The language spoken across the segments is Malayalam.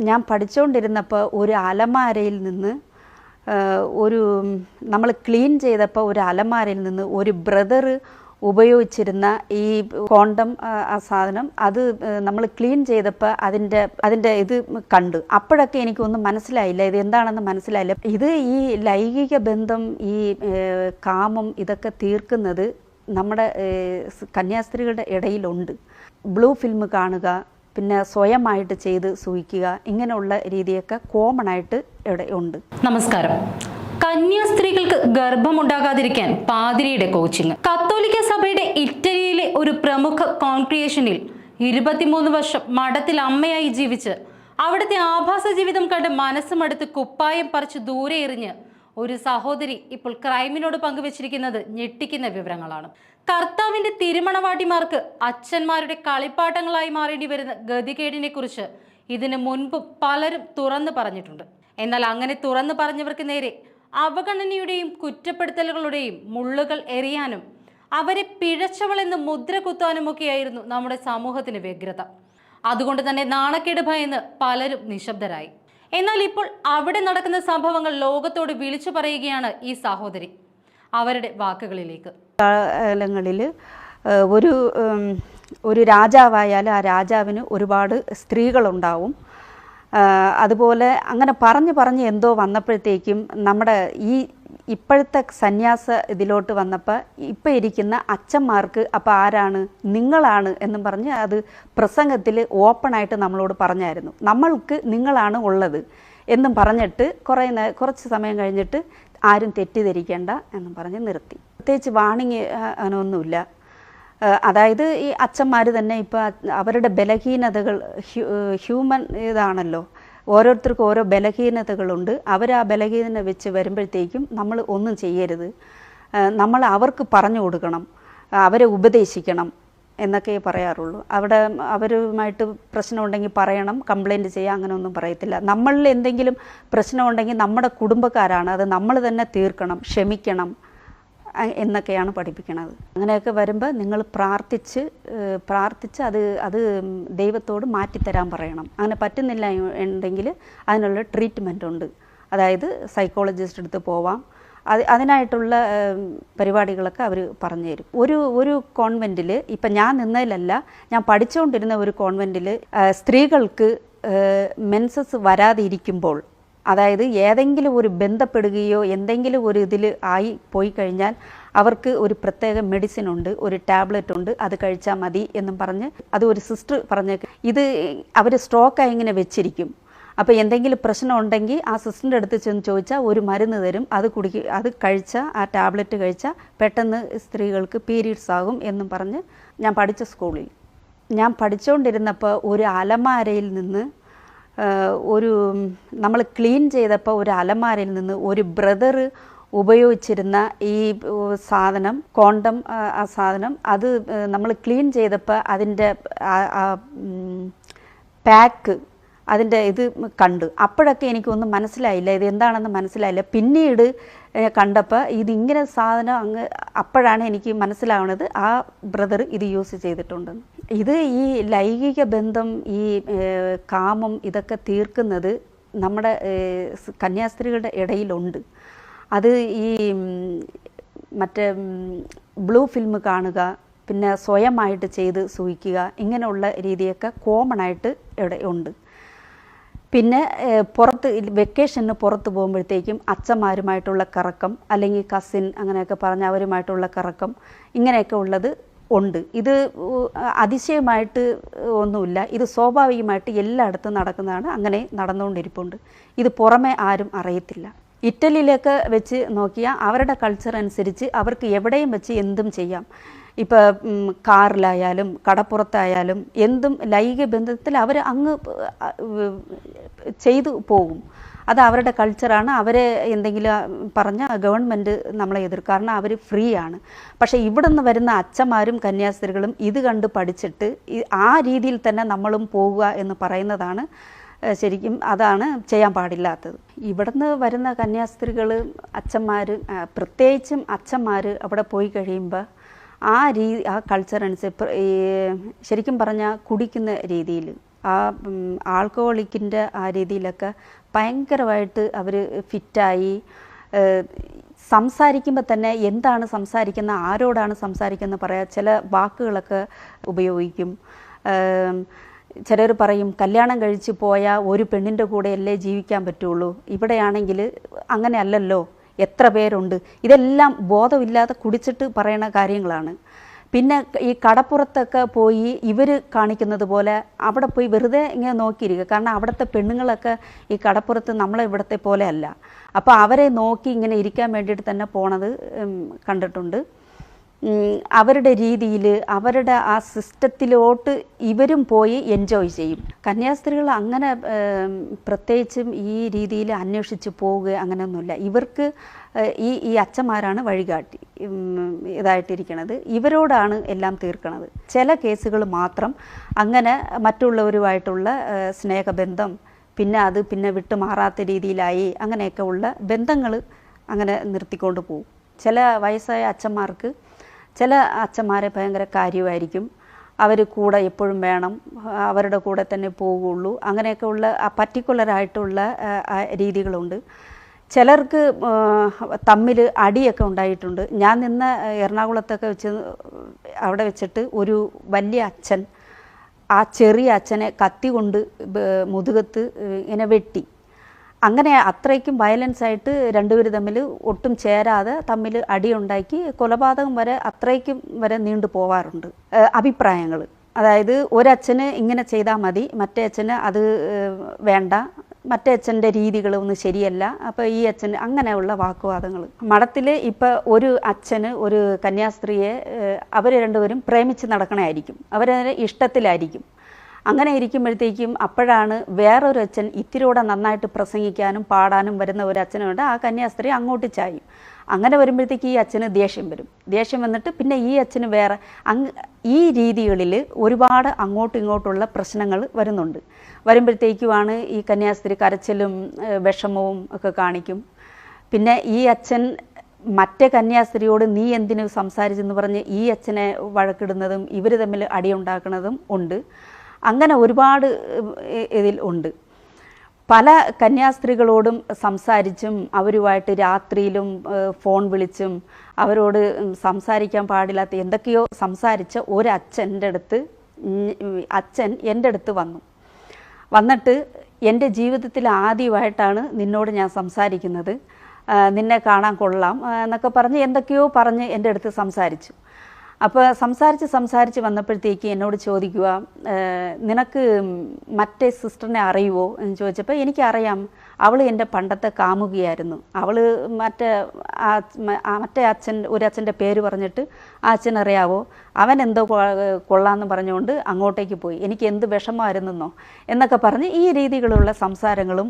ഞാൻ പഠിച്ചുകൊണ്ടിരുന്നപ്പോൾ ഒരു അലമാരയിൽ നിന്ന് ഒരു നമ്മൾ ക്ലീൻ ചെയ്തപ്പോൾ ഒരു അലമാരയിൽ നിന്ന് ഒരു ബ്രദർ ഉപയോഗിച്ചിരുന്ന ഈ കോണ്ടം ആ, സാധനം അത് നമ്മൾ ക്ലീൻ ചെയ്തപ്പോൾ അതിന്റെ അതിന്റെ ഇത് കണ്ടു. അപ്പോഴൊക്കെ എനിക്കൊന്നും മനസ്സിലായില്ല ഇത് എന്താണെന്ന് മനസ്സിലായില്ല. ഇത് ഈ ലൈംഗിക ബന്ധം ഈ കാമം ഇതൊക്കെ തീർക്കുന്നത് നമ്മുടെ കന്യാസ്ത്രീകളുടെ ഇടയിലുണ്ട്. ബ്ലൂ ഫിലിം കാണുക പിന്നെ സ്വയമായിട്ട് ചെയ്ത് സൂയിക്കുക ഇങ്ങനെയുള്ള രീതിയൊക്കെ കോമൺ ആയിട്ട് ഇവിടെ ഉണ്ട്. നമസ്കാരം. കന്യാസ്ത്രീകൾക്ക് ഗർഭമുണ്ടാകാതിരിക്കാൻ പാതിരിയുടെ കോച്ചിങ് കത്തോലിക്ക സഭയുടെ ഇറ്റലിയിലെ ഒരു പ്രമുഖ കോൺക്രിയേഷനിൽ ഇരുപത്തിമൂന്ന് വർഷം മഠത്തിൽ അമ്മയായി ജീവിച്ച് അവിടുത്തെ ആഭാസ ജീവിതം കണ്ട് മനസ്സുമടുത്ത് കുപ്പായം പറിച്ച് ദൂരെ എറിഞ്ഞ് ഒരു സഹോദരി ഇപ്പോൾ ക്രൈമിനോട് പങ്കുവച്ചിരിക്കുന്നത് ഞെട്ടിക്കുന്ന വിവരങ്ങളാണ്. കർത്താവിന്റെ തിരുമണവാട്ടിമാർക്ക് അച്ഛന്മാരുടെ കളിപ്പാട്ടങ്ങളായി മാറേണ്ടി വരുന്ന ഗതികേടിനെ കുറിച്ച് ഇതിനു മുൻപ് പലരും തുറന്നു പറഞ്ഞിട്ടുണ്ട്. എന്നാൽ അങ്ങനെ തുറന്നു പറഞ്ഞവർക്ക് നേരെ അവഗണനയുടെയും കുറ്റപ്പെടുത്തലുകളുടെയും മുള്ളുകൾ എറിയാനും അവരെ പിഴച്ചവളെന്ന് മുദ്ര കുത്താനുമൊക്കെയായിരുന്നു നമ്മുടെ സമൂഹത്തിന് വ്യഗ്രത. അതുകൊണ്ട് തന്നെ നാണക്കേട് ഭയന്ന് പലരും നിശബ്ദരായി. എന്നാൽ ഇപ്പോൾ അവിടെ നടക്കുന്ന സംഭവങ്ങൾ ലോകത്തോട് വിളിച്ചു പറയുകയാണ് ഈ സഹോദരി. അവരുടെ വാക്കുകളിലേക്ക്. കാലങ്ങളിൽ ഒരു ഒരു രാജാവായാൽ ആ രാജാവിന് ഒരുപാട് സ്ത്രീകളുണ്ടാവും. അതുപോലെ അങ്ങനെ പറഞ്ഞ് പറഞ്ഞ് എന്തോ വന്നപ്പോഴത്തേക്കും നമ്മുടെ ഈ ഇപ്പോഴത്തെ സന്യാസ ഇതിലോട്ട് വന്നപ്പോൾ ഇപ്പം ഇരിക്കുന്ന അച്ഛന്മാർക്ക് അപ്പോൾ ആരാണ്? നിങ്ങളാണ് എന്നും പറഞ്ഞ് അത് പ്രസംഗത്തിൽ ഓപ്പണായിട്ട് നമ്മളോട് പറഞ്ഞായിരുന്നു. നമ്മൾക്ക് നിങ്ങളാണ് ഉള്ളത് എന്നും പറഞ്ഞിട്ട് കുറേ കുറച്ച് സമയം കഴിഞ്ഞിട്ട് ആരും തെറ്റിദ്ധരിക്കേണ്ട എന്നും പറഞ്ഞ് നിർത്തി. പ്രത്യേകിച്ച് വാണിങ് അനൊന്നുമില്ല അതായത് ഈ അച്ഛന്മാർ തന്നെ ഇപ്പോൾ അവരുടെ ബലഹീനതകൾ ഹ്യൂ- ഹ്യൂമൻ ഇതാണല്ലോ. ഓരോരുത്തർക്കും ഓരോ ബലഹീനതകളുണ്ട്. അവർ ആ ബലഹീനത വെച്ച് വരുമ്പോഴത്തേക്കും നമ്മൾ ഒന്നും ചെയ്യരുത്. നമ്മൾ അവർക്ക് പറഞ്ഞു കൊടുക്കണം. അവരെ ഉപദേശിക്കണം എന്നൊക്കെ പറയാറുള്ളൂ. അവിടെ അവരുമായിട്ട് പ്രശ്നമുണ്ടെങ്കിൽ പറയണം കംപ്ലൈന്റ് ചെയ്യാം അങ്ങനെയൊന്നും പറയത്തില്ല. നമ്മളിൽ എന്തെങ്കിലും പ്രശ്നമുണ്ടെങ്കിൽ നമ്മുടെ കുടുംബക്കാരാണ്. അത് നമ്മൾ തന്നെ തീർക്കണം ക്ഷമിക്കണം. എന്നൊക്കെയാണ് പഠിപ്പിക്കുന്നത് അങ്ങനെയൊക്കെ വരുമ്പോൾ നിങ്ങൾ പ്രാർത്ഥിച്ച് പ്രാർത്ഥിച്ച് അത് അത് ദൈവത്തോട് മാറ്റിത്തരാൻ പറയണം. അങ്ങനെ പറ്റുന്നില്ല ഉണ്ടെങ്കിൽ അതിനുള്ള ട്രീറ്റ്മെന്റ് ഉണ്ട്. അതായത് സൈക്കോളജിസ്റ്റ് അടുത്ത് പോവാം. അത് അതിനായിട്ടുള്ള പരിപാടികളൊക്കെ അവർ പറഞ്ഞു തരും. ഒരു ഒരു കോൺവെന്റിൽ ഇപ്പം ഞാൻ നിന്നതിലല്ല ഞാൻ പഠിച്ചുകൊണ്ടിരുന്ന ഒരു കോൺവെന്റിൽ സ്ത്രീകൾക്ക് മെൻസസ് വരാതിരിക്കുമ്പോൾ അതായത് ഏതെങ്കിലും ഒരു ബന്ധപ്പെടുകയോ എന്തെങ്കിലും ഒരു ഇതിൽ ആയി പോയി കഴിഞ്ഞാൽ അവർക്ക് ഒരു പ്രത്യേക മെഡിസിൻ ഉണ്ട് ഒരു ടാബ്ലറ്റ് ഉണ്ട് അത് കഴിച്ചാൽ മതി എന്നും പറഞ്ഞ് അത് ഒരു സിസ്റ്റർ പറഞ്ഞേക്ക്. ഇത് അവർ സ്ട്രോക്കായി ഇങ്ങനെ വെച്ചിരിക്കും. അപ്പോൾ എന്തെങ്കിലും പ്രശ്നം ഉണ്ടെങ്കിൽ ആ സിസ്റ്ററിന്റെ അടുത്ത് ചെന്ന് ചോദിച്ചാൽ ഒരു മരുന്ന് തരും. അത് കുടിക്കുക അത് കഴിച്ചാൽ ആ ടാബ്ലറ്റ് കഴിച്ചാൽ പെട്ടെന്ന് സ്ത്രീകൾക്ക് പീരീഡ്സ് ആകും എന്നും പറഞ്ഞ് ഞാൻ പഠിച്ച സ്കൂളിൽ ഞാൻ പഠിച്ചുകൊണ്ടിരുന്നപ്പോൾ ഒരു അലമാരയിൽ നിന്ന് ഒരു നമ്മൾ ക്ലീൻ ചെയ്തപ്പോൾ ഒരു അലമാരിൽ നിന്ന് ഒരു ബ്രദർ ഉപയോഗിച്ചിരുന്ന ഈ സാധനം കോണ്ടം ആ സാധനം അത് നമ്മൾ ക്ലീൻ ചെയ്തപ്പോൾ അതിന്റെ പാക്ക് അതിന്റെ ഇത് കണ്ടു. അപ്പോഴൊക്കെ എനിക്കൊന്നും മനസ്സിലായില്ല ഇത് എന്താണെന്ന് മനസ്സിലായില്ല. പിന്നീട് കണ്ടപ്പോൾ ഇതിങ്ങനെ സാധനം അങ്ങ് അപ്പോഴാണ് എനിക്ക് മനസ്സിലാവുന്നത് ആ ബ്രദർ ഇത് യൂസ് ചെയ്തിട്ടുണ്ടെന്ന് ഇത് ഈ ലൈംഗിക ബന്ധം ഈ കാമം ഇതൊക്കെ തീർക്കുന്നത് നമ്മുടെ കന്യാസ്ത്രീകളുടെ ഇടയിലുണ്ട്. അത് ഈ മറ്റേ ബ്ലൂ ഫിലിം കാണുക പിന്നെ സ്വയമായിട്ട് ചെയ്ത് സൂഹിക്കുക ഇങ്ങനെയുള്ള രീതിയൊക്കെ കോമൺ ആയിട്ട് ഇവിടെ ഉണ്ട്. പിന്നെ പുറത്ത് വെക്കേഷന് പുറത്ത് പോകുമ്പോഴത്തേക്കും അച്ഛന്മാരുമായിട്ടുള്ള കറക്കം അല്ലെങ്കിൽ കസിൻ അങ്ങനെയൊക്കെ പറഞ്ഞ അവരുമായിട്ടുള്ള കറക്കം ഇങ്ങനെയൊക്കെ ഉള്ളത് ഉണ്ട്. ഇത് അതിശയമായിട്ട് ഒന്നുമില്ല. ഇത് സ്വാഭാവികമായിട്ട് എല്ലായിടത്തും നടക്കുന്നതാണ്. അങ്ങനെ നടന്നുകൊണ്ടിരിപ്പുണ്ട്. ഇത് പുറമെ ആരും അറിയത്തില്ല. ഇറ്റലിയിലൊക്കെ വെച്ച് നോക്കിയാൽ അവരുടെ കൾച്ചർ അനുസരിച്ച് അവർക്ക് എവിടെയും വെച്ച് എന്തും ചെയ്യാം. ഇപ്പോൾ കാറിലായാലും കടപ്പുറത്തായാലും എന്തും ലൈംഗിക ബന്ധത്തിൽ അവർ അങ്ങ് ചെയ്തു പോകും. അത് അവരുടെ കൾച്ചറാണ് അവരെ എന്തെങ്കിലും പറഞ്ഞ ഗവൺമെന്റ് നമ്മളെ എതിർ കാരണം അവർ ഫ്രീ ആണ് പക്ഷേ ഇവിടെ നിന്ന് വരുന്ന അച്ഛന്മാരും കന്യാസ്ത്രീകളും ഇത് കണ്ട് പഠിച്ചിട്ട് ആ രീതിയിൽ തന്നെ നമ്മളും പോവുക എന്ന് പറയുന്നതാണ് ശരിക്കും അതാണ് ചെയ്യാൻ പാടില്ലാത്തത്. ഇവിടുന്ന് വരുന്ന കന്യാസ്ത്രീകൾ അച്ഛന്മാർ പ്രത്യേകിച്ചും അച്ഛന്മാർ അവിടെ പോയി കഴിയുമ്പോൾ ആ രീതി ആ കൾച്ചർ അനുസരിച്ച് ശരിക്കും പറഞ്ഞാൽ കുടിക്കുന്ന രീതിയിൽ ആ ആൾക്കോളിക്കിന്റെ ആ രീതിയിലൊക്കെ ഭയങ്കരമായിട്ട് അവർ ഫിറ്റായി. സംസാരിക്കുമ്പോൾ തന്നെ എന്താണ് സംസാരിക്കുന്ന ആരോടാണ് സംസാരിക്കുന്നത് പറയാ ചില വാക്കുകളൊക്കെ ഉപയോഗിക്കും. ചിലർ പറയും കല്യാണം കഴിച്ച് പോയാൽ ഒരു പെണ്ണിന്റെ കൂടെയല്ലേ ജീവിക്കാൻ പറ്റുള്ളൂ. ഇവിടെയാണെങ്കിൽ അങ്ങനെ അല്ലല്ലോ എത്ര പേരുണ്ട്? ഇതെല്ലാം ബോധമില്ലാതെ കുടിച്ചിട്ട് പറയുന്ന കാര്യങ്ങളാണ്. പിന്നെ ഈ കടപ്പുറത്തൊക്കെ പോയി ഇവർ കാണിക്കുന്നത് പോലെ അവിടെ പോയി വെറുതെ ഇങ്ങനെ നോക്കിയിരിക്കുക. കാരണം അവിടുത്തെ പെണ്ണുങ്ങളൊക്കെ ഈ കടപ്പുറത്ത് നമ്മളെ ഇവിടുത്തെ പോലെ അല്ല. അപ്പോൾ അവരെ നോക്കി ഇങ്ങനെ ഇരിക്കാൻ വേണ്ടിയിട്ട് തന്നെ പോണത് കണ്ടിട്ടുണ്ട്. അവരുടെ രീതിയിൽ അവരുടെ ആ സിസ്റ്റത്തിലോട്ട് ഇവരും പോയി എൻജോയ് ചെയ്യും. കന്യാസ്ത്രീകൾ അങ്ങനെ പ്രത്യേകിച്ചും ഈ രീതിയിൽ അന്വേഷിച്ച് പോവുക അങ്ങനെയൊന്നുമില്ല. ഇവർക്ക് ഈ ഈ അച്ഛന്മാരാണ് വഴികാട്ടി ഇതായിട്ടിരിക്കുന്നത് ഇവരോടാണ് എല്ലാം തീർക്കണത്. ചില കേസുകൾ മാത്രം അങ്ങനെ മറ്റുള്ളവരുമായിട്ടുള്ള സ്നേഹബന്ധം പിന്നെ അത് പിന്നെ വിട്ടുമാറാത്ത രീതിയിലായി അങ്ങനെയൊക്കെ ഉള്ള ബന്ധങ്ങൾ അങ്ങനെ നിർത്തിക്കൊണ്ട് പോകും. ചില വയസ്സായ അച്ഛന്മാർക്ക് ചില അച്ഛന്മാരെ ഭയങ്കര കാര്യമായിരിക്കും. അവർ കൂടെ എപ്പോഴും വേണം അവരുടെ കൂടെ തന്നെ പോവുകയുള്ളൂ. അങ്ങനെയൊക്കെ ഉള്ള പർട്ടിക്കുലറായിട്ടുള്ള രീതികളുണ്ട്. ചിലർക്ക് തമ്മിൽ അടിയൊക്കെ ഉണ്ടായിട്ടുണ്ട്. ഞാൻ നിന്ന് എറണാകുളത്തൊക്കെ വെച്ച് അവിടെ വെച്ചിട്ട് ഒരു വലിയ അച്ഛൻ ആ ചെറിയ അച്ഛനെ കത്തി കൊണ്ട് മുതുകത്ത് ഇങ്ങനെ വെട്ടി. അങ്ങനെ അത്രയ്ക്കും വയലൻസ് ആയിട്ട് രണ്ടുപേർ തമ്മിൽ ഒട്ടും ചേരാതെ തമ്മിൽ അടിയുണ്ടാക്കി കൊലപാതകം വരെ അത്രയ്ക്കും വരെ നീണ്ടു പോവാറുണ്ട്. അഭിപ്രായങ്ങൾ അതായത് ഒരച്ഛന് ഇങ്ങനെ ചെയ്താൽ മതി മറ്റേ അച്ഛന് അത് വേണ്ട മറ്റേ അച്ഛന്റെ രീതികൾ ഒന്നും ശരിയല്ല. അപ്പോൾ ഈ അച്ഛൻ അങ്ങനെയുള്ള വാക്കുവാദങ്ങൾ മഠത്തിൽ ഇപ്പോൾ ഒരു അച്ഛന് ഒരു കന്യാസ്ത്രീയെ അവർ രണ്ടുപേരും പ്രേമിച്ച് നടക്കണമായിരിക്കും അവരതിന് ഇഷ്ടത്തിലായിരിക്കും. അങ്ങനെ ഇരിക്കുമ്പോഴത്തേക്കും അപ്പോഴാണ് വേറൊരു അച്ഛൻ ഇത്തിരിയോടെ നന്നായിട്ട് പ്രസംഗിക്കാനും പാടാനും വരുന്ന ഒരു അച്ഛനുണ്ട്. ആ കന്യാസ്ത്രീ അങ്ങോട്ട് ചായും. അങ്ങനെ വരുമ്പോഴത്തേക്ക് ഈ അച്ഛന് ദേഷ്യം വരും. ദേഷ്യം വന്നിട്ട് പിന്നെ ഈ അച്ഛന് വേറെ അങ്ങ് ഈ രീതികളിൽ ഒരുപാട് അങ്ങോട്ടും ഇങ്ങോട്ടുള്ള പ്രശ്നങ്ങൾ വരുന്നുണ്ട്. വരുമ്പോഴത്തേക്കുമാണ് ഈ കന്യാസ്ത്രീ കരച്ചിലും വിഷമവും ഒക്കെ കാണിക്കും. പിന്നെ ഈ അച്ഛൻ മറ്റേ കന്യാസ്ത്രീയോട് നീ എന്തിനു സംസാരിച്ചെന്ന് പറഞ്ഞ് ഈ അച്ഛനെ വഴക്കിടുന്നതും ഇവർ തമ്മിൽ അടിയുണ്ടാക്കുന്നതും ഉണ്ട്. അങ്ങനെ ഒരുപാട് ഇതിൽ ഉണ്ട്. പല കന്യാസ്ത്രീകളോടും സംസാരിച്ചും അവരുമായിട്ട് രാത്രിയിലും ഫോൺ വിളിച്ചും അവരോട് സംസാരിക്കാൻ പാടില്ലാത്ത എന്തൊക്കെയോ സംസാരിച്ച ഒരു അച്ഛന്റെ അടുത്ത് അച്ഛൻ എന്റെ അടുത്ത് വന്നു. വന്നിട്ട് എന്റെ ജീവിതത്തിൽ ആദ്യമായിട്ടാണ് നിന്നോട് ഞാൻ സംസാരിക്കുന്നത്. നിന്നെ കാണാൻ കൊള്ളാം എന്നൊക്കെ പറഞ്ഞ് എന്തൊക്കെയോ പറഞ്ഞ് എന്റെ അടുത്ത് സംസാരിച്ചു. അപ്പോൾ സംസാരിച്ച് സംസാരിച്ച് വന്നപ്പോഴത്തേക്ക് എന്നോട് ചോദിക്കുക "ഏ, നിനക്ക് മറ്റേ സിസ്റ്ററിനെ അറിയുമോ എന്ന് ചോദിച്ചപ്പോൾ എനിക്കറിയാം. അവൾ എന്റെ പണ്ടത്തെ കാമുകിയായിരുന്നു. അവൾ മറ്റേ മറ്റേ അച്ഛൻ ഒരു അച്ഛന്റെ പേര് പറഞ്ഞിട്ട് ആ അച്ഛൻ അറിയാവോ? അവൻ എന്തോ കൊള്ളാന്ന് പറഞ്ഞുകൊണ്ട് അങ്ങോട്ടേക്ക് പോയി. എനിക്ക് എന്ത് വിഷമമായിരുന്നെന്നോ? എന്നൊക്കെ പറഞ്ഞ് ഈ രീതിയിലുള്ള സംസാരങ്ങളും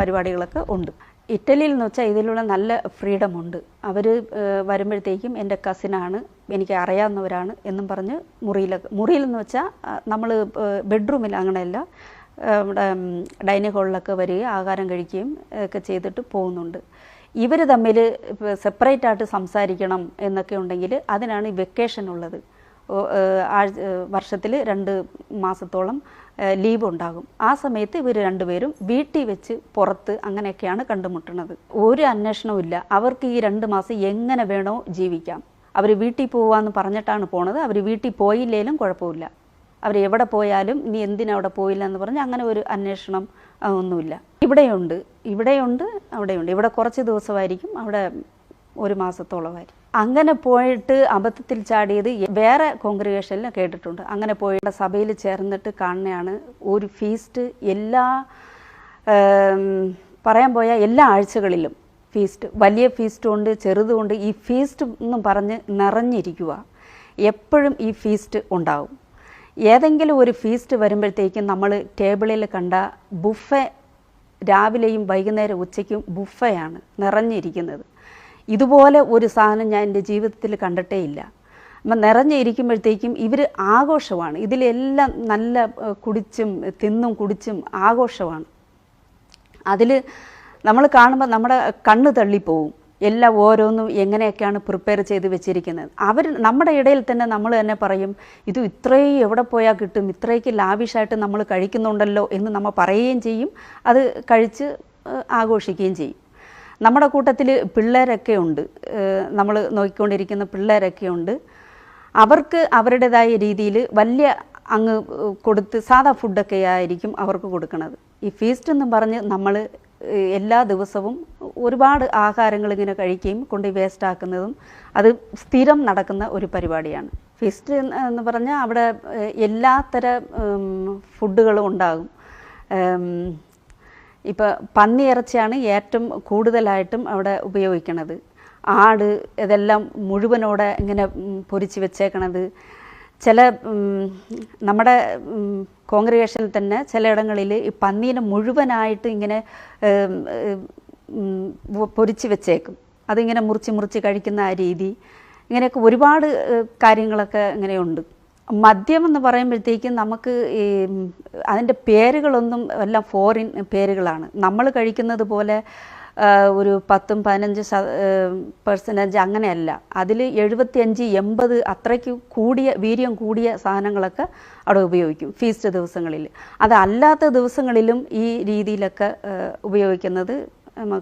പരിപാടികളൊക്കെ ഉണ്ട്. ഇറ്റലിയിൽ എന്ന് വെച്ചാൽ ഇതിലുള്ള നല്ല ഫ്രീഡം ഉണ്ട്. അവർ വരുമ്പോഴത്തേക്കും എന്റെ കസിനാണ് എനിക്ക് അറിയാവുന്നവരാണ് എന്നും പറഞ്ഞ് മുറിയിൽ മുറിയിലെന്ന് വെച്ചാൽ നമ്മൾ ബെഡ്റൂമിൽ അങ്ങനെയല്ല നമ്മുടെ ഡൈനിങ് ഹാളിലൊക്കെ വരികയും ആഹാരം കഴിക്കുകയും ഒക്കെ ചെയ്തിട്ട് പോകുന്നുണ്ട്. ഇവർ തമ്മിൽ സെപ്പറേറ്റ് ആയിട്ട് സംസാരിക്കണം എന്നൊക്കെ ഉണ്ടെങ്കിൽ അതിനാണ് ഈ വെക്കേഷൻ ഉള്ളത്. ആഴ്ച വർഷത്തിൽ രണ്ട് മാസത്തോളം ലീവ് ഉണ്ടാകും. ആ സമയത്ത് ഇവർ രണ്ടുപേരും വീട്ടിൽ വെച്ച് പുറത്ത് അങ്ങനെയൊക്കെയാണ് കണ്ടുമുട്ടുന്നത്. ഒരു അന്വേഷണവും ഇല്ല. അവർക്ക് ഈ രണ്ട് മാസം എങ്ങനെ വേണോ ജീവിക്കാം. അവർ വീട്ടിൽ പോവാന്ന് പറഞ്ഞിട്ടാണ് പോണത്. അവർ വീട്ടിൽ പോയില്ലേലും കുഴപ്പമില്ല. അവർ എവിടെ പോയാലും നീ എന്തിനവിടെ പോയില്ല എന്ന് പറഞ്ഞ് അങ്ങനെ ഒരു അന്വേഷണം ഒന്നുമില്ല. ഇവിടെയുണ്ട് ഇവിടെയുണ്ട് അവിടെയുണ്ട്. ഇവിടെ കുറച്ച് ദിവസമായിരിക്കും അവിടെ ഒരു മാസത്തോളമായിരിക്കും. അങ്ങനെ പോയിട്ട് അബദ്ധത്തിൽ ചാടിയത് വേറെ കോൺഗ്രിഗേഷനിൽ കേട്ടിട്ടുണ്ട്. അങ്ങനെ പോയിട്ട് സഭയിൽ ചേർന്നിട്ട് കാണുന്നതാണ് ഒരു ഫീസ്റ്റ് എല്ലാ പറയാൻ പോയ എല്ലാ ആഴ്ചകളിലും. ഫീസ്റ്റ് വലിയ ഫീസ്റ്റും ഉണ്ട് ചെറുതുമുണ്ട് ഈ ഫീസ്റ്റ് എന്നും പറഞ്ഞ് നിറഞ്ഞിരിക്കുക. എപ്പോഴും ഈ ഫീസ്റ്റ് ഉണ്ടാവും. ഏതെങ്കിലും ഒരു ഫീസ്റ്റ് വരുമ്പോഴത്തേക്കും നമ്മൾ ടേബിളിൽ കണ്ട ബുഫെ രാവിലെയും വൈകുന്നേരം ഉച്ചയ്ക്കും ബുഫയാണ് നിറഞ്ഞിരിക്കുന്നത്. ഇതുപോലെ ഒരു സാധനം ഞാൻ എന്റെ ജീവിതത്തിൽ കണ്ടിട്ടേ ഇല്ല. അപ്പം നിറഞ്ഞിരിക്കുമ്പോഴത്തേക്കും ഇവർ ആഘോഷമാണ്. ഇതിലെല്ലാം നല്ല കുടിച്ചും തിന്നും കുടിച്ചും ആഘോഷമാണ്. അതിൽ നമ്മൾ കാണുമ്പോൾ നമ്മുടെ കണ്ണ് തള്ളിപ്പോവും. എല്ലാം ഓരോന്നും എങ്ങനെയൊക്കെയാണ് പ്രിപ്പയർ ചെയ്ത് വെച്ചിരിക്കുന്നത്. അവർ നമ്മുടെ ഇടയിൽ തന്നെ നമ്മൾ തന്നെ പറയും ഇത് ഇത്രയും എവിടെ പോയാൽ കിട്ടും? ഇത്രയ്ക്ക് ലാവിഷായിട്ട് നമ്മൾ കഴിക്കുന്നുണ്ടല്ലോ എന്ന് നമ്മൾ പറയുകയും ചെയ്യും. അത് കഴിച്ച് ആഘോഷിക്കുകയും ചെയ്യും. നമ്മുടെ കൂട്ടത്തിൽ പിള്ളേരൊക്കെ ഉണ്ട്. നമ്മൾ നോക്കിക്കൊണ്ടിരിക്കുന്ന പിള്ളേരൊക്കെ ഉണ്ട്. അവർക്ക് അവരുടേതായ രീതിയിൽ വലിയ അങ്ങ് കൊടുത്ത് സാധാ ഫുഡൊക്കെ ആയിരിക്കും അവർക്ക് കൊടുക്കുന്നത് ഈ ഫീസ്റ്റ് എന്ന് പറഞ്ഞ് നമ്മൾ എല്ലാ ദിവസവും ഒരുപാട് ആഹാരങ്ങൾ ഇങ്ങനെ കഴിക്കുകയും കൊണ്ട് വേസ്റ്റ് ആക്കുന്നതും അത് സ്ഥിരം നടക്കുന്ന ഒരു പരിപാടിയാണ്. ഫിസ്റ്റ് എന്ന് പറഞ്ഞാൽ അവിടെ എല്ലാ എല്ലാത്തര ഫുഡുകളും ഉണ്ടാകും. ഇപ്പോൾ പന്നി ഇറച്ചിയാണ് ഏറ്റവും കൂടുതലായിട്ടും അവിടെ ഉപയോഗിക്കണത്. ആട് ഇതെല്ലാം മുഴുവനോടെ ഇങ്ങനെ പൊരിച്ച് വെച്ചേക്കണത്. ചില നമ്മുടെ കോൺഗ്രിഗേഷനിൽ തന്നെ ചിലയിടങ്ങളിൽ ഈ പന്നീനെ മുഴുവനായിട്ട് ഇങ്ങനെ പൊരിച്ച് വെച്ചേക്കും. അതിങ്ങനെ മുറിച്ച് മുറിച്ച് കഴിക്കുന്ന ആ രീതി. ഇങ്ങനെയൊക്കെ ഒരുപാട് കാര്യങ്ങളൊക്കെ ഇങ്ങനെയുണ്ട് മദ്യം എന്ന് പറയുമ്പോഴത്തേക്കും നമുക്ക് ഈ അതിന്റെ പേരുകളൊന്നും എല്ലാം ഫോറിൻ പേരുകളാണ്. നമ്മൾ കഴിക്കുന്നത് പോലെ ഒരു പത്തും പതിനഞ്ച് പെർസെന്റേജ് അങ്ങനെയല്ല. അതിൽ എഴുപത്തിയഞ്ച് എൺപത് അത്രയ്ക്ക് കൂടിയ വീര്യം കൂടിയ സാധനങ്ങളൊക്കെ അവിടെ ഉപയോഗിക്കും ഫീസ്റ്റ് ദിവസങ്ങളിൽ. അതല്ലാത്ത ദിവസങ്ങളിലും ഈ രീതിയിലൊക്കെ ഉപയോഗിക്കുന്നത്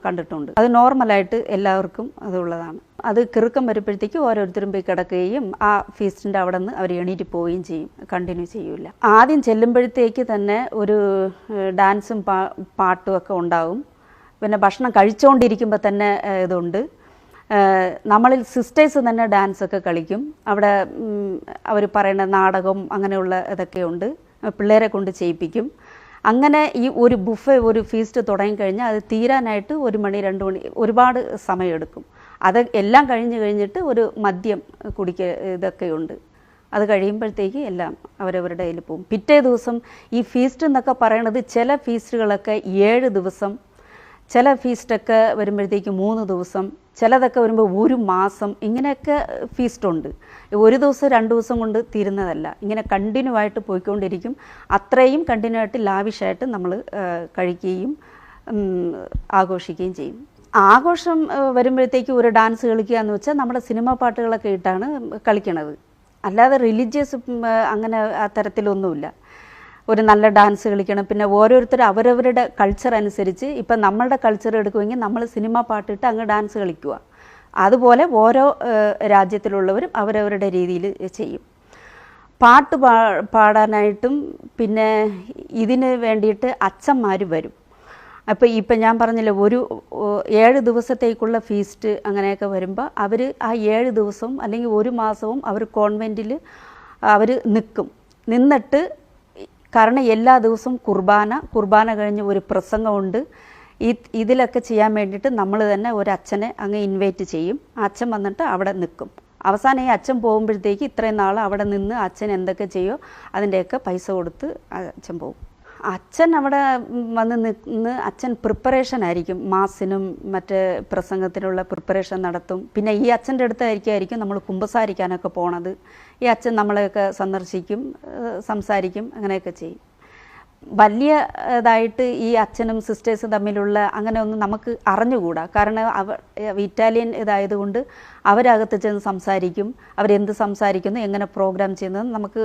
കണ്ടിട്ടുണ്ട്. അത് നോർമലായിട്ട് എല്ലാവർക്കും അതുള്ളതാണ്. അത് കിറുക്കം വരുമ്പോഴത്തേക്ക് ഓരോരുത്തരും പോയി കിടക്കുകയും ആ ഫീസ്റ്റിന്റെ അവിടെ നിന്ന് അവർ എണീറ്റ് പോവുകയും ചെയ്യും. കണ്ടിന്യൂ ചെയ്യൂല. ആദ്യം ചെല്ലുമ്പോഴത്തേക്ക് തന്നെ ഒരു ഡാൻസും പാട്ടും ഒക്കെ ഉണ്ടാവും. പിന്നെ ഭക്ഷണം കഴിച്ചുകൊണ്ടിരിക്കുമ്പോൾ തന്നെ ഇതുണ്ട്. നമ്മളിൽ സിസ്റ്റേഴ്സ് തന്നെ ഡാൻസ് ഒക്കെ കളിക്കും. അവിടെ അവർ പറയുന്ന നാടകം അങ്ങനെയുള്ള ഇതൊക്കെയുണ്ട് പിള്ളേരെ കൊണ്ട് ചെയ്യിപ്പിക്കും. അങ്ങനെ ഈ ഒരു ബുഫെ ഒരു ഫീസ്റ്റ് തുടങ്ങിക്കഴിഞ്ഞാൽ അത് തീരാനായിട്ട് ഒരു മണി രണ്ട് മണി ഒരുപാട് സമയമെടുക്കും. അത് എല്ലാം കഴിഞ്ഞ് കഴിഞ്ഞിട്ട് ഒരു മദ്യം കുടിക്ക ഇതൊക്കെയുണ്ട് അത് കഴിയുമ്പോഴത്തേക്ക് എല്ലാം അവരവരുടെ കയ്യിൽ പോകും. പിറ്റേ ദിവസം ഈ ഫീസ്റ്റ് എന്നൊക്കെ പറയണത് ചില ഫീസ്റ്റുകളൊക്കെ ഏഴ് ദിവസം ചില ഫീസ്റ്റൊക്കെ വരുമ്പോഴത്തേക്ക് മൂന്ന് ദിവസം ചിലതൊക്കെ വരുമ്പോൾ ഒരു മാസം ഇങ്ങനെയൊക്കെ ഫീസ്റ്റുണ്ട് ഒരു ദിവസം രണ്ട് ദിവസം കൊണ്ട് തീരുന്നതല്ല. ഇങ്ങനെ കണ്ടിന്യൂ ആയിട്ട് പോയിക്കൊണ്ടിരിക്കും. അത്രയും കണ്ടിന്യൂ ആയിട്ട് ലാവിഷായിട്ട് നമ്മൾ കഴിക്കുകയും ആഘോഷിക്കുകയും ചെയ്യും. ആഘോഷം വരുമ്പോഴത്തേക്ക് ഒരു ഡാൻസ് കളിക്കുക എന്ന് വെച്ചാൽ നമ്മുടെ സിനിമ പാട്ടുകളൊക്കെ ഇട്ടാണ് കളിക്കണത്. അല്ലാതെ റിലീജിയസ് അങ്ങനെ ആ തരത്തിലൊന്നുമില്ല. ഒരു നല്ല ഡാൻസ് കളിക്കണം. പിന്നെ ഓരോരുത്തർ അവരവരുടെ കൾച്ചർ അനുസരിച്ച് ഇപ്പം നമ്മളുടെ കൾച്ചർ എടുക്കുമെങ്കിൽ നമ്മൾ സിനിമ പാട്ടിട്ട് അങ്ങ് ഡാൻസ് കളിക്കുക. അതുപോലെ ഓരോ രാജ്യത്തിലുള്ളവരും അവരവരുടെ രീതിയിൽ ചെയ്യും. പാട്ട് പാ പാടാനായിട്ടും പിന്നെ ഇതിന് വേണ്ടിയിട്ട് അച്ഛന്മാർ വരും. അപ്പോൾ ഇപ്പം ഞാൻ പറഞ്ഞില്ല ഒരു ഏഴ് ദിവസത്തേക്കുള്ള ഫീസ്റ്റ് അങ്ങനെയൊക്കെ വരുമ്പോൾ അവർ ആ ഏഴ് ദിവസവും അല്ലെങ്കിൽ ഒരു മാസവും അവർ കോൺവെന്റിൽ അവർ നിൽക്കും നിന്നിട്ട് കാരണം എല്ലാ ദിവസവും കുർബാന കുർബാന കഴിഞ്ഞ് ഒരു പ്രസംഗമുണ്ട്. ഈ ഇതിലൊക്കെ ചെയ്യാൻ വേണ്ടിയിട്ട് നമ്മൾ തന്നെ ഒരു അച്ഛനെ അങ്ങ് ഇൻവൈറ്റ് ചെയ്യും. അച്ഛൻ വന്നിട്ട് അവിടെ നിൽക്കും. അവസാനം ഈ അച്ഛൻ പോകുമ്പോഴത്തേക്ക് ഇത്രയും നാൾ അവിടെ നിന്ന് അച്ഛൻ എന്തൊക്കെ ചെയ്യോ അതിന്റെയൊക്കെ പൈസ കൊടുത്ത് അച്ഛൻ പോകും. അച്ഛൻ അവിടെ വന്ന് നിന്ന് അച്ഛൻ പ്രിപ്പറേഷൻ ആയിരിക്കും. മാസിനും മറ്റ് പ്രസംഗത്തിനുള്ള പ്രിപ്പറേഷൻ നടത്തും. പിന്നെ ഈ അച്ഛന്റെ അടുത്തായിരിക്കും നമ്മൾ കുമ്പസാരിക്കാനൊക്കെ പോണത്. ഈ അച്ഛൻ നമ്മളെയൊക്കെ സന്ദർശിക്കും സംസാരിക്കും അങ്ങനെയൊക്കെ ചെയ്യും. വലിയ ഇതായിട്ട് ഈ അച്ഛനും സിസ്റ്റേഴ്സും തമ്മിലുള്ള അങ്ങനെ ഒന്നും നമുക്ക് അറിഞ്ഞുകൂടാ. കാരണം അവർ ഇറ്റാലിയൻ ഇതായതുകൊണ്ട് അവരകത്ത് ചെന്ന് സംസാരിക്കും. അവരെന്ത് സംസാരിക്കുന്നു എങ്ങനെ പ്രോഗ്രാം ചെയ്യുന്നത് നമുക്ക്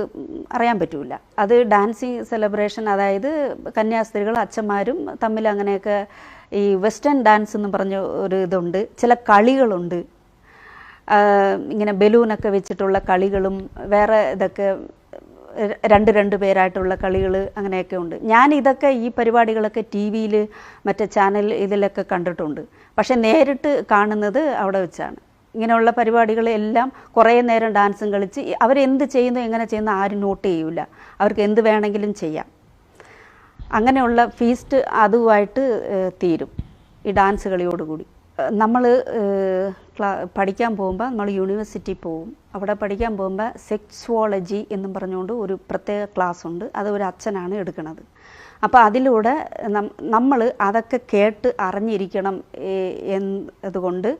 അറിയാൻ പറ്റൂല. അത് ഡാൻസിങ് സെലിബ്രേഷൻ അതായത് കന്യാസ്ത്രീകൾ അച്ഛന്മാരും തമ്മിൽ അങ്ങനെയൊക്കെ ഈ വെസ്റ്റേൺ ഡാൻസ് എന്ന് പറഞ്ഞ ഒരു ഇതുണ്ട്. ചില കളികളുണ്ട്. ഇങ്ങനെ ബലൂണൊക്കെ വെച്ചിട്ടുള്ള കളികളും വേറെ ഇതൊക്കെ രണ്ട് രണ്ട് പേരായിട്ടുള്ള കളികൾ അങ്ങനെയൊക്കെ ഉണ്ട്. ഞാൻ ഇതൊക്കെ ഈ പരിപാടികളൊക്കെ ടി വിയിൽ മറ്റേ ചാനൽ ഇതിലൊക്കെ കണ്ടിട്ടുണ്ട്. പക്ഷെ നേരിട്ട് കാണുന്നത് അവിടെ വെച്ചാണ്. ഇങ്ങനെയുള്ള പരിപാടികളെല്ലാം കുറേ നേരം ഡാൻസും കളിച്ച് അവരെന്ത് ചെയ്യുന്നു എങ്ങനെ ചെയ്യുന്നു ആരും നോട്ട് ചെയ്യൂല. അവർക്ക് എന്ത് വേണമെങ്കിലും ചെയ്യാം. അങ്ങനെയുള്ള ഫീസ്റ്റ് അതുമായിട്ട് തീരും ഈ ഡാൻസ് കളിയോടുകൂടി. നമ്മൾ പഠിക്കാൻ പോകുമ്പോൾ നമ്മൾ യൂണിവേഴ്സിറ്റി പോകും അവിടെ പഠിക്കാൻ പോകുമ്പോൾ സെക്സ്വോളജി എന്നും പറഞ്ഞുകൊണ്ട് ഒരു പ്രത്യേക ക്ലാസ് ഉണ്ട്. അത് ഒരു അച്ഛനാണ് എടുക്കുന്നത് അപ്പോൾ അതിലൂടെ നമ്മൾ അതൊക്കെ കേട്ട് അറിഞ്ഞിരിക്കണം എന്നതുകൊണ്ട്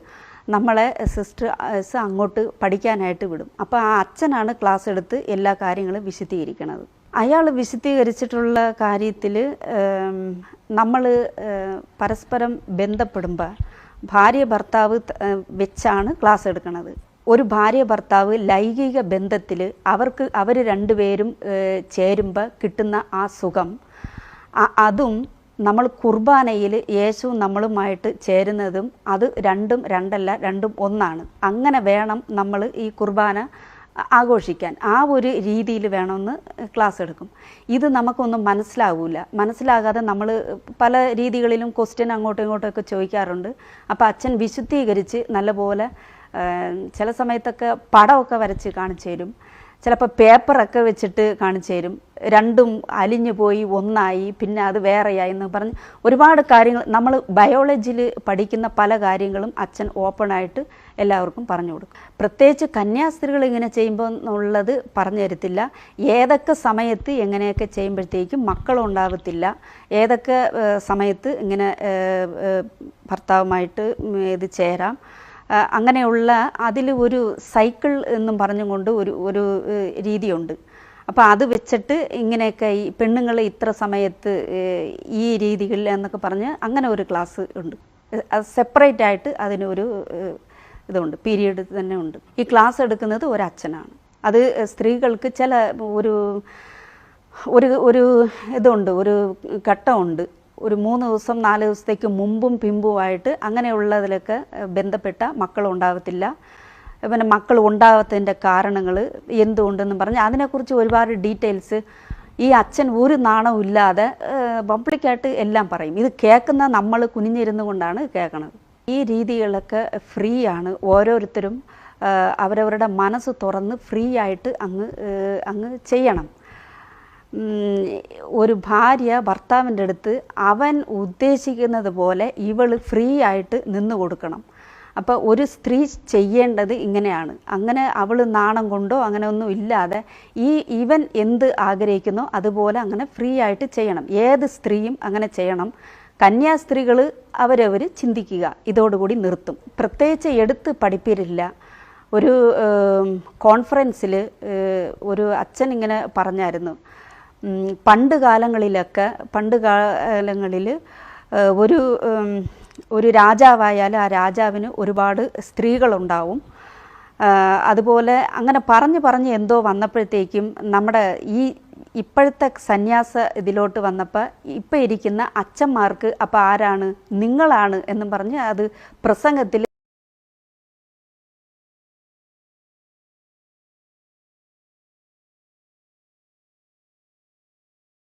നമ്മളെ സിസ്റ്റേഴ്സ് അങ്ങോട്ട് പഠിക്കാനായിട്ട് വിടും. അപ്പോൾ ആ അച്ഛനാണ് ക്ലാസ് എടുത്ത് എല്ലാ കാര്യങ്ങളും വിശദീകരിക്കുന്നത് അയാൾ വിശദീകരിച്ചിട്ടുള്ള കാര്യത്തിൽ നമ്മൾ പരസ്പരം ബന്ധപ്പെടുമ്പോൾ ഭാര്യ ഭർത്താവ് വെച്ചാണ് ക്ലാസ് എടുക്കുന്നത് ഒരു ഭാര്യ ഭർത്താവ് ലൈംഗിക ബന്ധത്തിൽ അവർക്ക് അവർ രണ്ടുപേരും ചേരുമ്പോൾ കിട്ടുന്ന ആ സുഖം അതും നമ്മൾ കുർബാനയിൽ യേശു നമ്മളുമായിട്ട് ചേരുന്നതും അത് രണ്ടും രണ്ടല്ല രണ്ടും ഒന്നാണ്. അങ്ങനെ വേണം നമ്മൾ ഈ കുർബാന ആഘോഷിക്കാൻ. ആ ഒരു രീതിയിൽ വേണമെന്ന് ക്ലാസ് എടുക്കും. ഇത് നമുക്കൊന്നും മനസ്സിലാവില്ല മനസ്സിലാകാതെ നമ്മൾ പല രീതികളിലും ക്വസ്റ്റ്യൻ അങ്ങോട്ടും ഇങ്ങോട്ടും ഒക്കെ ചോദിക്കാറുണ്ട്. അപ്പോൾ അച്ഛൻ വിശുദ്ധീകരിച്ച് നല്ലപോലെ ചില സമയത്തൊക്കെ പടമൊക്കെ വരച്ച് കാണിച്ചു തരും. ചിലപ്പോൾ പേപ്പറൊക്കെ വെച്ചിട്ട് കാണിച്ചു തരും. രണ്ടും അലിഞ്ഞു പോയി ഒന്നായി പിന്നെ അത് വേറെയായി എന്ന് പറഞ്ഞ് ഒരുപാട് കാര്യങ്ങൾ. നമ്മൾ ബയോളജിയിൽ പഠിക്കുന്ന പല കാര്യങ്ങളും അച്ഛൻ ഓപ്പണായിട്ട് എല്ലാവർക്കും പറഞ്ഞു കൊടുക്കും. പ്രത്യേകിച്ച് കന്യാസ്ത്രീകൾ ഇങ്ങനെ ചെയ്യുമ്പോൾ എന്നുള്ളത് പറഞ്ഞു തരത്തില്ല. ഏതൊക്കെ സമയത്ത് എങ്ങനെയൊക്കെ ചെയ്യുമ്പോഴത്തേക്കും മക്കളുണ്ടാവത്തില്ല ഏതൊക്കെ സമയത്ത് ഇങ്ങനെ ഭർത്താവുമായിട്ട് ഇത് ചേരാം. അങ്ങനെയുള്ള അതിൽ ഒരു സൈക്കിൾ എന്നും പറഞ്ഞുകൊണ്ട് ഒരു ഒരു രീതിയുണ്ട്. അപ്പോൾ അത് വെച്ചിട്ട് ഇങ്ങനെയൊക്കെ ഈ പെണ്ണുങ്ങൾ ഇത്ര സമയത്ത് ഈ രീതിയിൽ എന്നൊക്കെ പറഞ്ഞ് അങ്ങനെ ഒരു ക്ലാസ് ഉണ്ട്. സെപ്പറേറ്റ് ആയിട്ട് അതിനൊരു ഇതുണ്ട്. പീരീഡ് തന്നെ ഉണ്ട്. ഈ ക്ലാസ് എടുക്കുന്നത് ഒരച്ഛനാണ് അത് സ്ത്രീകൾക്ക് ചില ഒരു ഒരു ഒരു ഇതുണ്ട്. ഒരു ഘട്ടമുണ്ട്. ഒരു മൂന്ന് ദിവസം നാല് ദിവസത്തേക്ക് മുമ്പും പിമ്പുമായിട്ട് അങ്ങനെയുള്ളതിലൊക്കെ ബന്ധപ്പെട്ട മക്കളുണ്ടാകത്തില്ല പിന്നെ മക്കൾ ഉണ്ടാകാത്തതിന്റെ കാരണങ്ങൾ എന്തുകൊണ്ടെന്ന് പറഞ്ഞ് അതിനെക്കുറിച്ച് ഒരുപാട് ഡീറ്റെയിൽസ് ഈ അച്ഛൻ ഒരു നാണവും ഇല്ലാതെ പബ്ലിക്കായിട്ട് എല്ലാം പറയും. ഇത് കേൾക്കുന്ന നമ്മൾ കുനിഞ്ഞിരുന്നു കൊണ്ടാണ് കേൾക്കണത്. ഈ രീതികളൊക്കെ ഫ്രീ ആണ്. ഓരോരുത്തരും അവരവരുടെ മനസ്സ് തുറന്ന് ഫ്രീ ആയിട്ട് അങ്ങ് അങ്ങ് ചെയ്യണം. ഒരു ഭാര്യ ഭർത്താവിന്റെ അടുത്ത് അവൻ ഉദ്ദേശിക്കുന്നത് പോലെ ഇവൾ ഫ്രീ ആയിട്ട് നിന്ന് കൊടുക്കണം. അപ്പോൾ ഒരു സ്ത്രീ ചെയ്യേണ്ടത് ഇങ്ങനെയാണ്. അങ്ങനെ അവൾ നാണം കൊണ്ടോ അങ്ങനെ ഒന്നും ഇല്ലാതെ ഈ ഇവൻ എന്ത് ആഗ്രഹിക്കുന്നോ അതുപോലെ അങ്ങനെ ഫ്രീ ആയിട്ട് ചെയ്യണം. ഏത് സ്ത്രീയും അങ്ങനെ ചെയ്യണം. കന്യാസ്ത്രീകൾ അവരവർ ചിന്തിക്കുക. ഇതോടുകൂടി നിർത്തും. പ്രത്യേകിച്ച് എടുത്ത് പഠിപ്പിരില്ല. ഒരു കോൺഫറൻസിൽ ഒരു അച്ഛൻ ഇങ്ങനെ പറഞ്ഞായിരുന്നു. പണ്ട് കാലങ്ങളിലൊക്കെ പണ്ട് കാലങ്ങളിൽ ഒരു ഒരു രാജാവായാൽ ആ രാജാവിന് ഒരുപാട് സ്ത്രീകളുണ്ടാവും. അതുപോലെ അങ്ങനെ പറഞ്ഞ് പറഞ്ഞ് എന്തോ വന്നപ്പോഴത്തേക്കും നമ്മുടെ ഈ ഇപ്പോഴത്തെ സന്യാസ ഇതിലോട്ട് വന്നപ്പോൾ ഇപ്പം ഇരിക്കുന്ന അച്ഛന്മാർക്ക് അപ്പോൾ ആരാണ് നിങ്ങളാണ് എന്നും പറഞ്ഞ് അത് പ്രസംഗത്തിൽ